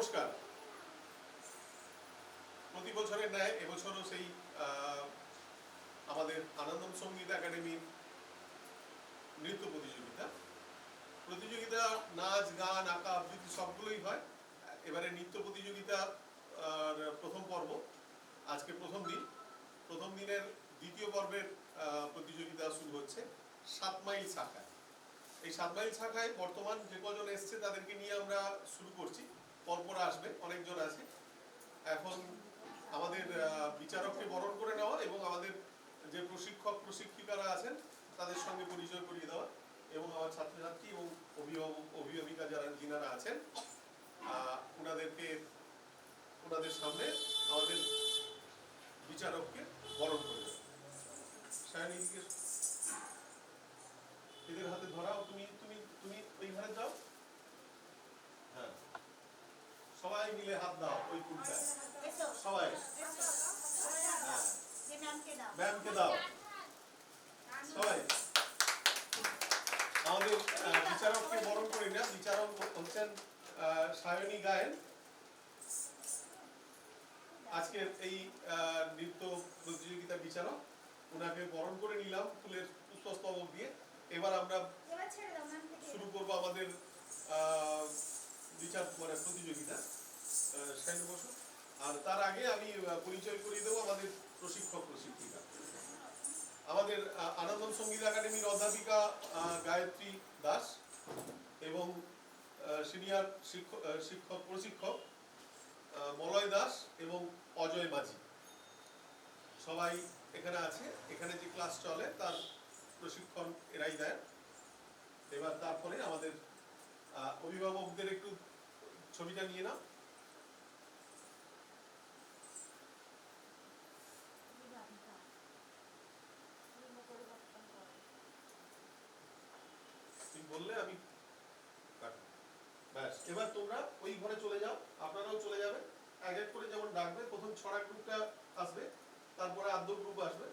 নমস্কার। প্রতি বছরের ন্যায় এবছরও সেই আমাদের আনন্দম সংগীত একাডেমির নৃত্য প্রতিযোগিতা। প্রতিযোগিতা, নাচ, গান, আঁকা, আবৃত্তি সবগুলোই হয়। এবারে নৃত্য প্রতিযোগিতা প্রথম পর্ব, আজকে প্রথম দিন। প্রথম দিনের দ্বিতীয় পর্বের প্রতিযোগিতা শুরু হচ্ছে সাত মাইল শাখায়। এই সাত মাইল শাখায় বর্তমান যে কজন এসছে তাদেরকে নিয়ে আমরা শুরু করছি। পরপর আসবে, অনেকজন আছে এখন আমাদের বিচারককে বরণ করে নেওয়া এবং আমাদের যে প্রশিক্ষক, প্রশিক্ষিকারা আছেন, তাদের সঙ্গে পরিচয় করিয়ে দেওয়া এবং আমার ছাত্রছাত্রী এবং অভিভাবক, অভিভাবিকা যারা, যিনারা আছেন ওনাদেরকে ওনাদের সামনে আমাদের বিচারককে বরণ করে দেওয়া। সায়নী মিলে হাত দাও ওই কুলটায় সবাই। হ্যাঁ। ম্যামকে দাও। সবাই। আমাদের বিচারককে বরণ করি না বিচারক হচ্ছেন সায়নী গায়েন। আজকের এই নৃত্য প্রতিযোগিতার বিচারক ওনাকে বরণ করে নিলাম ফুলের পুষ্পস্তবক দিয়ে। এবার আমরা শুরু করব আমাদের বিচার মানে প্রতিযোগিতা। সাইন বসু আর তার আগে আমি পরিচয় করিয়ে দেবো আমাদের প্রশিক্ষক, প্রশিক্ষিকা। আমাদের আনন্দম সংগীত একাডেমির অধ্যাপিকা গায়ত্রী দাস এবং সিনিয়র শিক্ষক শিক্ষক, প্রশিক্ষক মলয় দাস এবং অজয় মাঝি। সবাই এখানে আছে। এখানে যে ক্লাস চলে, তার প্রশিক্ষণ এরাই দেয়। এবার তারপরে আমাদের অভিভাবকদের একটু ছবিটা নিয়ে নাও। বললে আমি কাটবো। ব্যাস, এবার তোমরা ওই ঘরে চলে যাও, আপনারাও চলে যাবেন এক এক করে যেমন ডাকবে, প্রথম ছড়া গ্রুপটা আসবে, তারপরে আদ্য গ্রুপ আসবে